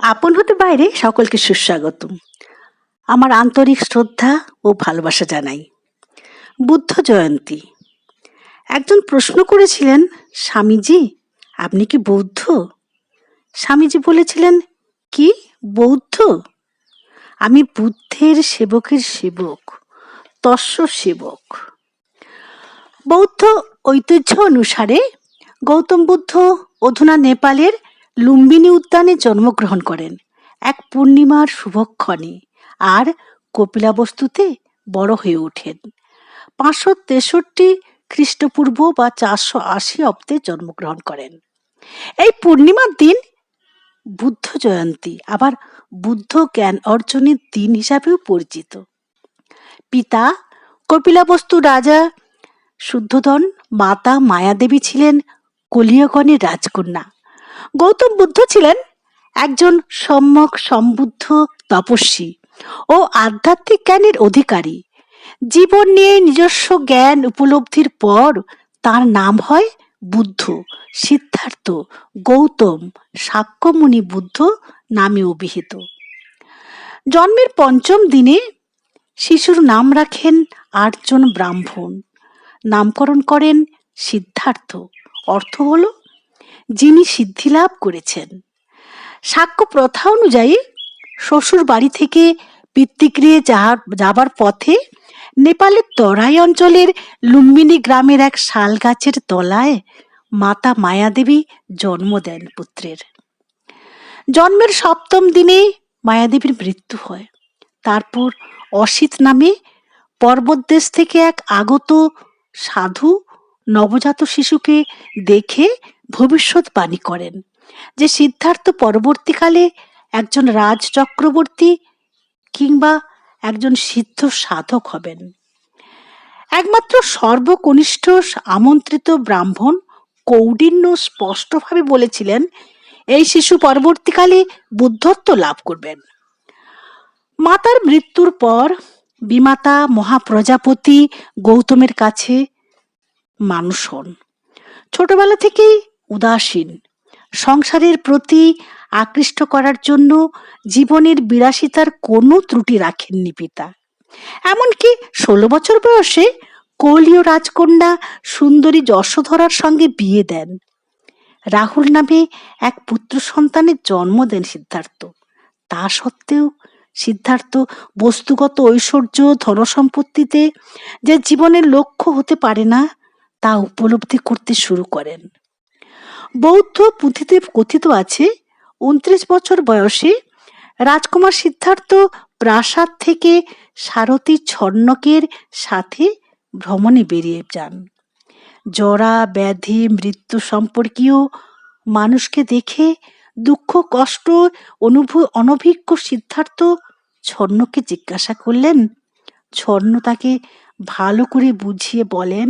আপন হতে বাইরে সকলকে সুস্বাগতম। আমার আন্তরিক শ্রদ্ধা ও ভালোবাসা জানাই। বুদ্ধ জয়ন্তী, একজন প্রশ্ন করেছিলেন, স্বামীজি, আপনি কি বৌদ্ধ? স্বামীজি বলেছিলেন, কি? বৌদ্ধ? আমি বুদ্ধের সেবকের সেবক, তস্য সেবক। বৌদ্ধ ঐতিহ্য অনুসারে গৌতম বুদ্ধ অধুনা নেপালের লুম্বিনী উদ্যানে জন্মগ্রহণ করেন। এক পূর্ণিমার শুভক্ষণে আর কপিলাবস্তুতে বড় হয়ে ওঠেন। পাঁচশো তেষট্টি খ্রিস্টপূর্ব বা চারশো আশি অব্দে জন্মগ্রহণ করেন। এই পূর্ণিমার দিন বুদ্ধ জয়ন্তী, আবার বুদ্ধ জ্ঞান অর্জনের দিন হিসাবেও পরিচিত। পিতা কপিলাবস্তু রাজা শুদ্ধোধন, মাতা মায়াদেবী ছিলেন কলিয়গণের রাজকন্যা। গৌতম বুদ্ধ ছিলেন একজন সম্যক সম্বুদ্ধ তপস্বী ও আধ্যাত্মিক জ্ঞানের অধিকারী। জীবন নিয়ে নিজস্ব জ্ঞান উপলব্ধির পর তার নাম হয় বুদ্ধ, সিদ্ধার্থ, গৌতম সাক্ষ্যমুনি বুদ্ধ নামে অভিহিত। জন্মের পঞ্চম দিনে শিশুর নাম রাখেন আটজন ব্রাহ্মণ। নামকরণ করেন সিদ্ধার্থ। অর্থ হল যিনি সিদ্ধিলাভ করেছেন। সাক্ষ্য প্রথা অনুযায়ী শ্বশুর বাড়ি থেকে পিতৃগৃহে যাহার যাবার পথে নেপালের তরাই অঞ্চলের লুম্বিনী গ্রামের এক শাল গাছের তলায় মাতা মায়াদেবী জন্ম দেন পুত্রের। জন্মের সপ্তম দিনে মায়াদেবীর মৃত্যু হয়। তারপর অসিত নামে পর্বতদেশ থেকে এক আগত সাধু নবজাত শিশুকে দেখে ভবিষ্যৎবাণী করেন যে সিদ্ধার্থ পরবর্তীকালে একজন রাজ চক্রবর্তী কিংবা একজন সিদ্ধ সাধক হবেন। একমাত্র সর্বকনিষ্ঠ আমন্ত্রিত ব্রাহ্মণ কৌডিন্য স্পষ্টভাবে বলেছিলেন, এই শিশু পরবর্তীকালে বুদ্ধত্ব লাভ করবেন। মাতার মৃত্যুর পর বিমাতা মহাপ্রজাপতি গৌতমের কাছে মানুষ হন। ছোটবেলা থেকেই উদাসীন। সংসারের প্রতি আকৃষ্ট করার জন্য জীবনের বিলাসিতার কোনো ত্রুটি রাখেননি পিতা। এমনকি ষোলো বছর বয়সে কৌলীয় রাজকন্যা সুন্দরী যশোধরার সঙ্গে বিয়ে দেন। রাহুল নামে এক পুত্র সন্তানের জন্ম দেন সিদ্ধার্থ। তা সত্ত্বেও সিদ্ধার্থ বস্তুগত ঐশ্বর্য, ধনসম্পত্তিতে যে জীবনের লক্ষ্য হতে পারে না, তা উপলব্ধি করতে শুরু করেন। বৌদ্ধ পুঁথিতে কথিত আছে, উনত্রিশ বছর বয়সে রাজকুমার সিদ্ধার্থ প্রাসাদ থেকে সারথী ছন্নকের সাথে ভ্রমণে বেরিয়ে যান। জরা, ব্যাধি, মৃত্যু সম্পর্কীয় মানুষকে দেখে দুঃখ, কষ্ট, অনুভ, অনভিজ্ঞ সিদ্ধার্থ ছন্নকে জিজ্ঞাসা করলেন। ছন্ন তাকে ভালো করে বুঝিয়ে বলেন,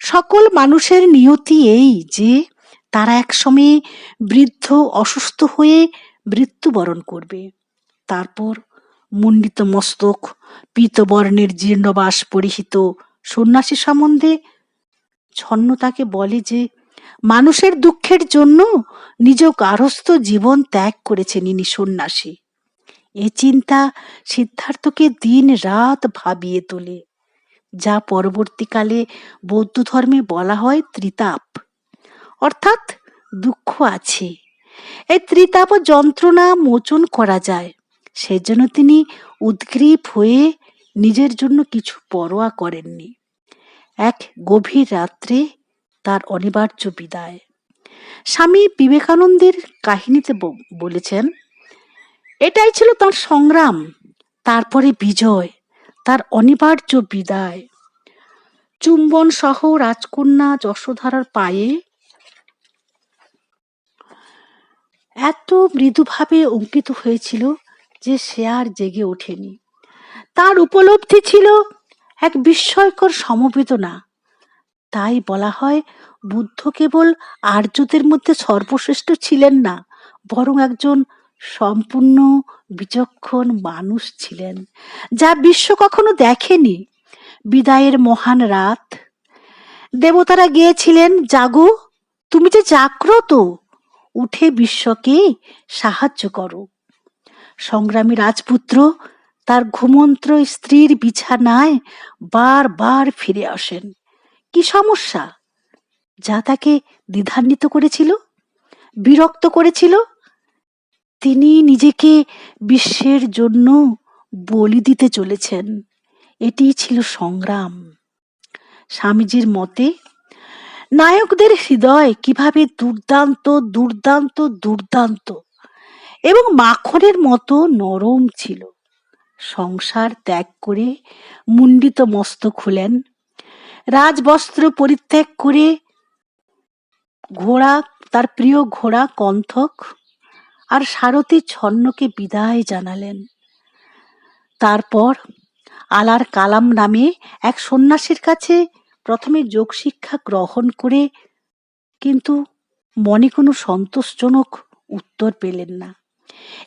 সকল মানুষের নিয়তি এই যে তারা একসময়ে বৃদ্ধ অসুস্থ হয়ে মৃত্যুবরণ করবে। তারপর মুন্ডিত মস্তক, পীতবর্ণের জীর্ণবাস পরিহিত সন্ন্যাসী সম্বন্ধে ছন্ন তাকে বলে যে, মানুষের দুঃখের জন্য নিজ গারস্থ জীবন ত্যাগ করেছেন ইনি সন্ন্যাসী। এ চিন্তা সিদ্ধার্থকে দিন রাত ভাবিয়ে তোলে। যা পরবর্তীকালে বৌদ্ধ ধর্মে বলা হয় ত্রিতাপ। অর্থাৎ দুঃখ আছে। এই ত্রিতাপ যন্ত্রণা মোচন করা যায়। সেজন্য তিনি উদ্গ্রীব হয়ে নিজের জন্য কিছু পরোয়া করেননি। এক গভীর রাত্রে তার অনিবার্য বিদায়। স্বামী বিবেকানন্দের কাহিনীতে বলেছেন, এটাই ছিল তার সংগ্রাম, তারপরে বিজয়, তার অনিবার্য বিদায়। চুম্বন সহ রাজকন্যা যশোধারার পায়ে এত মৃদুভাবে অঙ্কিত হয়েছিল যে সে আর জেগে ওঠেনি। তার উপলব্ধি ছিল এক বিস্ময়কর সমবেদনা। তাই বলা হয়, বুদ্ধ কেবল আর্যদের মধ্যে সর্বশ্রেষ্ঠ ছিলেন না, বরং একজন সম্পূর্ণ বিচক্ষণ মানুষ ছিলেন, যা বিশ্ব কখনো দেখেনি। বিদায়ের মহান রাত। দেবতারা গিয়েছিলেন, জাগো, তুমি যে জাগ্রত উঠে বিশ্বকে সাহায্য করো। সংগ্রামী রাজপুত্র, তার ঘুমন্ত্র স্ত্রীর বিছানায় বারবার ফিরে আসেন। কি সমস্যা? যা তাকে দ্বিধান্বিত করেছিল? বিরক্ত করেছিল? তিনি নিজেকে বিশ্বের জন্য বলি দিতে চলেছেন। এটি ছিল সংগ্রাম। স্বামীজির মতে নায়কদের হৃদয় কীভাবে দুর্দান্ত দুর্দান্ত দুর্দান্ত এবং মাখনের মতো নরম ছিল। সংসার ত্যাগ করে মুন্ডিত মস্তক খুলেন রাজবস্ত্র পরিত্যাগ করে ঘোড়া, তার প্রিয় ঘোড়া কন্থক আর সারথী ছন্নকে বিদায় জানালেন। তারপর আলার কালাম নামে এক সন্ন্যাসীর কাছে প্রথমে যোগ শিক্ষা গ্রহণ করে কিন্তু মনে কোনো সন্তোষজনক উত্তর পেলেন না।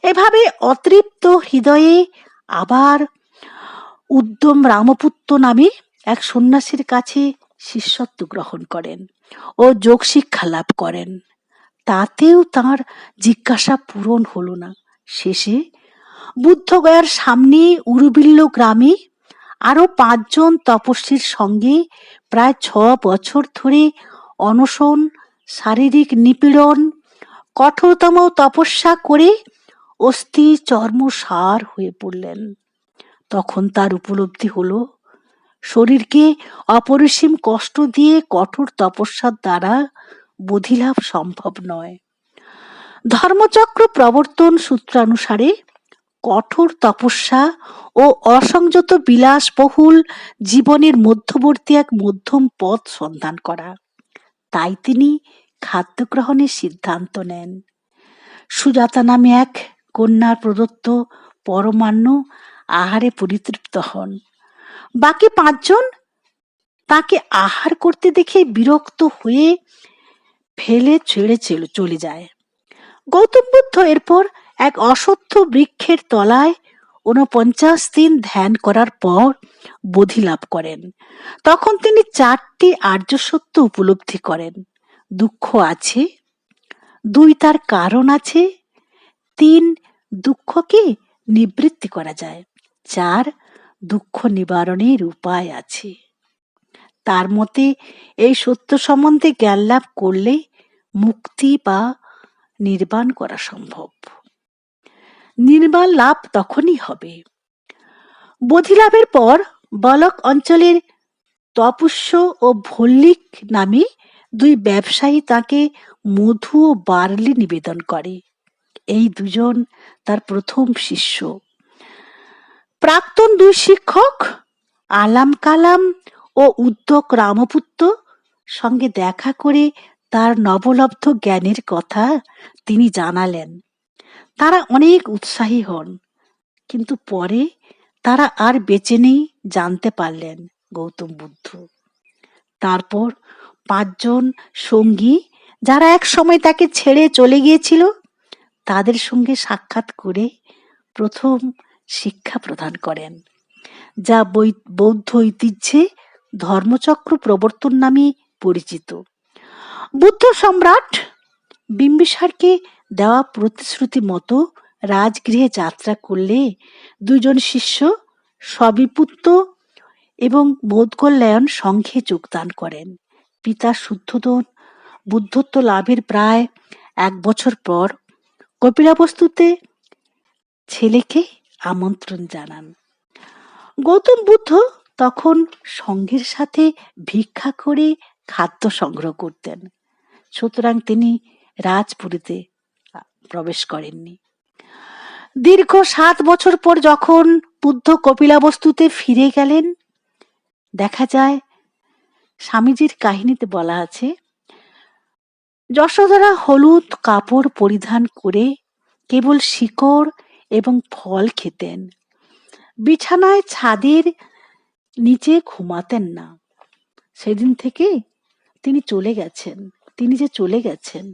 এভাবে অতৃপ্ত হৃদয়ে আবার উদ্যম রামপুত্র নামে এক সন্ন্যাসীর কাছে শিষ্যত্ব গ্রহণ করেন ও যোগ শিক্ষা লাভ করেন। তাতেও তার জিজ্ঞাসা পূরণ হলো না। শেষে বুদ্ধগয়ার সামনে উরুবিল্ল গ্রামে আরও পাঁচজন তপস্বীর সঙ্গে প্রায় ছ বছর ধরে অনশন, শারীরিক নিপীড়ন, কঠোরতম তপস্যা করে অস্থি চর্ম সার হয়ে পড়লেন। তখন তার উপলব্ধি হলো, শরীরকে অপরিসীম কষ্ট দিয়ে কঠোর তপস্যার দ্বারা বোধিলাভ সম্ভব নয়। ধর্মচক্র প্রবর্তন সূত্রানুসারে কঠোর তপস্যা ও অসংযত বিলাসবহুল জীবনের মধ্যবর্তী এক মধ্যম পথ সন্ধান করা। তাই তিনি খাদ্য গ্রহণের সিদ্ধান্ত নেন। সুজাতা নামে এক কন্যার প্রদত্ত পরমান্ন আহারে পরিতৃপ্ত হন। বাকি পাঁচজন তাকে আহার করতে দেখে বিরক্ত হয়ে ফেলে ছেড়ে চলে যায়। গৌতম বুদ্ধ এরপর এক অসত্য বৃক্ষের তলায় ঊনপঞ্চাশ দিন ধ্যান করার পর বোধি লাভ করেন। তখন তিনি চারটি আর্য সত্য উপলব্ধি করেন। দুঃখ আছে, দুই তার কারণ আছে, তিন দুঃখকে নিবৃত্তি করা যায়, চার দুঃখ নিবারণের উপায় আছে। তার মতে, এই সত্য সম্বন্ধে জ্ঞান লাভ করলে মুক্তি বা নির্বাণ করা সম্ভব। নির্বাণ লাভ তখনই হবে। বোধিলাভের পর বলক অঞ্চলের তপস্য ও ভল্লিক নামে দুই ব্যবসায়ী তাকে মধু ও বার্লি নিবেদন করে। এই দুজন তার প্রথম শিষ্য। প্রাক্তন দুই শিক্ষক আলাম কালাম ও উদ্যোগ রামপুত্র সঙ্গে দেখা করে তার নবলব্ধ জ্ঞানের কথা তিনি জানালেন। তারা অনেক উৎসাহী হন। কিন্তু পরে তারা আর বেঁচে নেই জানতে পারলেন গৌতম বুদ্ধ। তারপর পাঁচজন সঙ্গী যারা এক সময় তাকে ছেড়ে চলে গিয়েছিল, তাদের সঙ্গে সাক্ষাৎ করে প্রথম শিক্ষা প্রদান করেন, যা বৌদ্ধ ঐতিহ্যে ধর্মচক্র প্রবর্তন নামে পরিচিত। বুদ্ধ সম্রাট বিম্বিসারকে দেওয়া প্রতিশ্রুতি মতো রাজগৃহে যাত্রা করলে দুজন শিষ্য সবিপুত্র এবং বোধকল্যাণ সংঘে যোগদান করেন। পিতা শুদ্ধোদন, বুদ্ধত্ব লাভের প্রায় এক বছর পর কপিলাবস্তুতে ছেলেকে আমন্ত্রণ জানান। গৌতম বুদ্ধ তখন সঙ্গের সাথে ভিক্ষা করে খাদ্য সংগ্রহ করতেন। সুতরাং তিনি রাজপুরীতে প্রবেশ করেননি। দীর্ঘ সাত বছর পর যখন বুদ্ধ কপিলাবস্তুতে ফিরে গেলেন, দেখা যায় স্বামীজির কাহিনীতে বলা আছে, যশোধরা হলুদ কাপড় পরিধান করে কেবল শিকড় এবং ফল খেতেন। বিছানায় ছাদের নিচে ঘুমাতেন না। সেদিন থেকে তিনি চলে গেছেন। তিনি যে চলে গেছেন,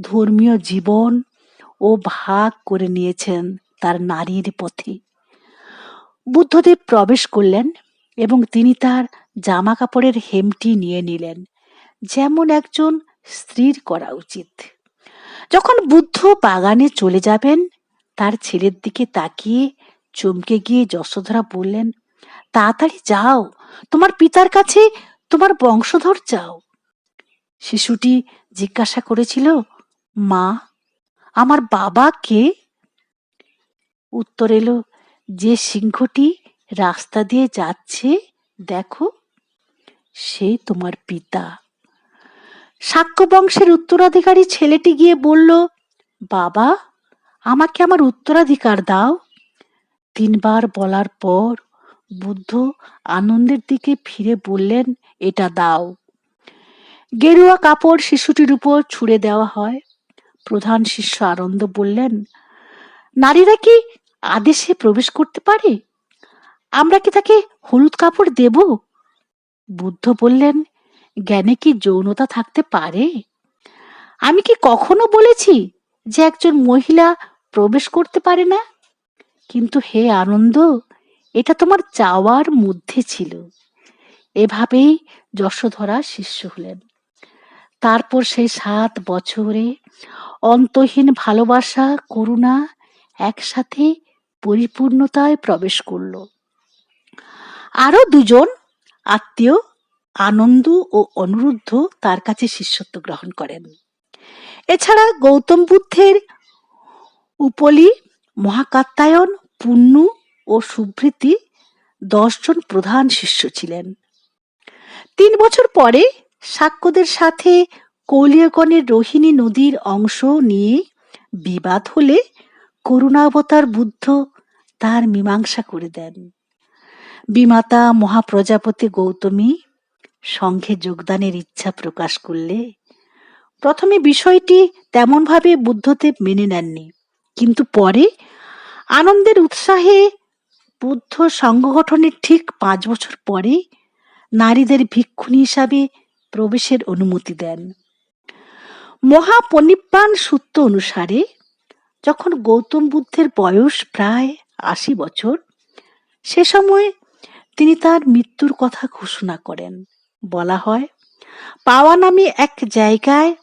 ধর্মীয় জীবন ও ভাগ করে নিয়েছেন তার নারীর পথে। বুদ্ধদেব প্রবেশ করলেন এবং তিনি তার জামা কাপড়ের হেমটি নিয়ে নিলেন, যেমন একজন স্ত্রীর করা উচিত। যখন বুদ্ধ বাগানে চলে যাবেন, তার ছেলের দিকে তাকিয়ে চমকে গিয়ে যশোধরা বললেন, তাড়াতাড়ি যাও, তোমার পিতার কাছে তোমার বংশধর চাও। শিশুটি জিজ্ঞাসা করেছিল, মা আমার বাবা কে? উত্তর এলো, যে সিংহটি রাস্তা দিয়ে যাচ্ছে, দেখো, সে তোমার পিতা। শাক্য বংশের উত্তরাধিকারী ছেলেটি গিয়ে বলল, বাবা, আমাকে আমার উত্তরাধিকার দাও। তিনবার বলার পর বুদ্ধ আনন্দের দিকে ফিরে বললেন, এটা দাও। গেরুয়া কাপড় শিশুটির উপর ছুড়ে দেওয়া হয়। প্রধান শিষ্য আনন্দ বললেন, নারীরা কি আদেশে প্রবেশ করতে পারে? আমরা কি তাকে হলুদ কাপড় দেব? বুদ্ধ বললেন, জ্ঞানে কি যৌনতা থাকতে পারে? আমি কি কখনো বলেছি যে একজন মহিলা প্রবেশ করতে পারে না? কিন্তু হে আনন্দ, এটা তোমার চাওয়ার মধ্যে ছিল। এভাবেই যশোধরা শিষ্য হলেন। তারপর সেই সাত বছরে অন্তহীন ভালোবাসা, করুণা একসাথে পরিপূর্ণতায় প্রবেশ করল। আরও দুজন আত্মীয়, আনন্দ ও অনুরুদ্ধ তার কাছে শিষ্যত্ব গ্রহণ করেন। এছাড়া গৌতম বুদ্ধের উপলি, মহাকাত্যায়ন, পুণ্যু ও সুভৃতি দশজন প্রধান শিষ্য ছিলেন। তিন বছর পরে সাক্যদের সাথে কৌলিয়গণের রোহিণী নদীর অংশ নিয়ে বিবাদ হলে করুণাবতার বুদ্ধ তার মীমাংসা করে দেন। বিমাতা মহাপ্রজাপতি গৌতমী সংঘে যোগদানের ইচ্ছা প্রকাশ করলে প্রথমে বিষয়টি তেমনভাবে বুদ্ধদেব মেনে নেননি, কিন্তু পরে আনন্দের উৎসাহে বুদ্ধ সংঘ গঠনের ঠিক পাঁচ বছর পরে নারীদের ভিক্ষুণী হিসাবে প্রবেশের অনুমতি দেন। মহাপনিপ্পান সূত্র অনুসারে, যখন গৌতম বুদ্ধের বয়স প্রায় আশি বছর, সে সময় তিনি তার মৃত্যুর কথা ঘোষণা করেন। বলা হয়, পাওয়া নামে এক জায়গায়,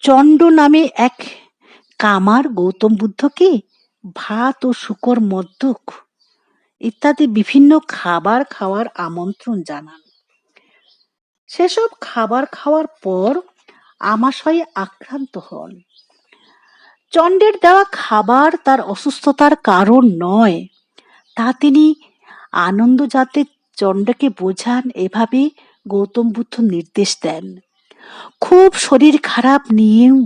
চণ্ড নামে এক কামার গৌতম বুদ্ধকে ভাত ও শুকর মদ্যক ইত্যাদি বিভিন্ন খাবার খাওয়ার আমন্ত্রণ জানান। সেসব খাবার খাওয়ার পর আমাশয়ে আক্রান্ত হন। চণ্ডের দেওয়া খাবার তার অসুস্থতার কারণ নয়। তা তিনি আনন্দ যাতে চণ্ডকে বোঝান এভাবে গৌতম বুদ্ধ নির্দেশ দেন। খুব শরীর খারাপ নিয়েও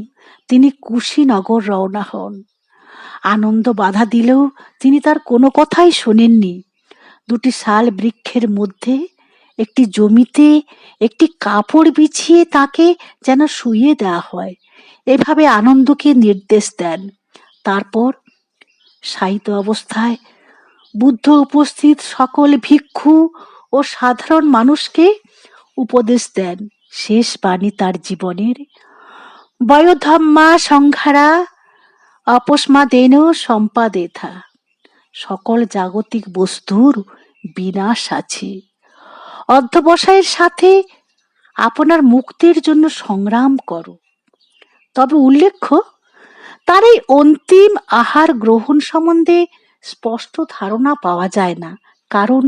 তিনি কুশীনগর রওনা হন। আনন্দ বাধা দিলেও তিনি তার কোনো কথাই শোনেননি। দুটি শাল বৃক্ষের মধ্যে একটি জমিতে একটি কাপড় বিছিয়ে তাকে যেন শুইয়ে দেওয়া হয়। এভাবে আনন্দকে নির্দেশ দেন। তারপর শায়িত অবস্থায় বুদ্ধ উপস্থিত সকল ভিক্ষু ও সাধারণ মানুষকে উপদেশ দেন। শেষ বাণী তার জীবনের। বয়োধম্মা সংহারা অপস্মাদেন সম্পাদেথা। সকল জাগতিক বস্তুর বিনাশ আছে। অধ্যবসায়ের সাথে আপনার মুক্তির জন্য সংগ্রাম করো। তবে উল্লেখ্য, তার এই অন্তিম আহার গ্রহণ সম্বন্ধে স্পষ্ট ধারণা পাওয়া যায় না, কারণ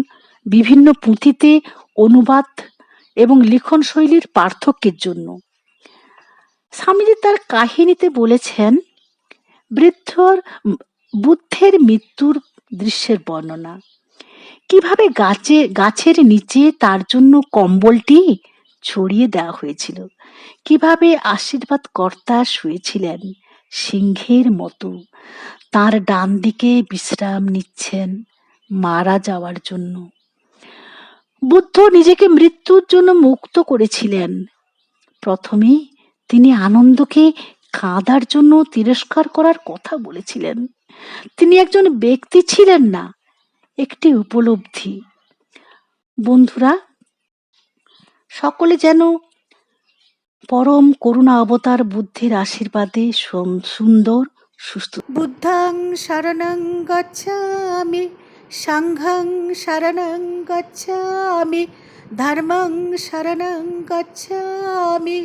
বিভিন্ন পুঁথিতে অনুবাদ এবং লিখন শৈলীর পার্থক্যের জন্য। স্বামীজি তার কাহিনীতে বলেছেন, বৃদ্ধর, বুদ্ধের মৃত্যুর দৃশ্যের বর্ণনা। কীভাবে গাছে, গাছের নিচে তার জন্য কম্বলটি ছড়িয়ে দেওয়া হয়েছিল? কীভাবে আশীর্বাদ কর্তা শুয়েছিলেন সিংহের মতো? তার ডান দিকে বিশ্রাম নিচ্ছেন মারা যাওয়ার জন্য। বুদ্ধ নিজেকে মৃত্যুর জন্য মুক্ত করেছিলেন। প্রথমে তিনি আনন্দকে কাঁদার জন্য তিরস্কার করার কথা বলেছিলেন। তিনি একজন ব্যক্তি ছিলেন না একটি উপলব্ধি। বন্ধুরা, সকলে যেন পরম করুণা অবতার বুদ্ধের আশীর্বাদে সুন্দর, সুস্থ বুদ্ধাং শরণং গচ্ছামি, সংঘং শরণং গচ্ছামি, ধর্মং শরণং গচ্ছামি।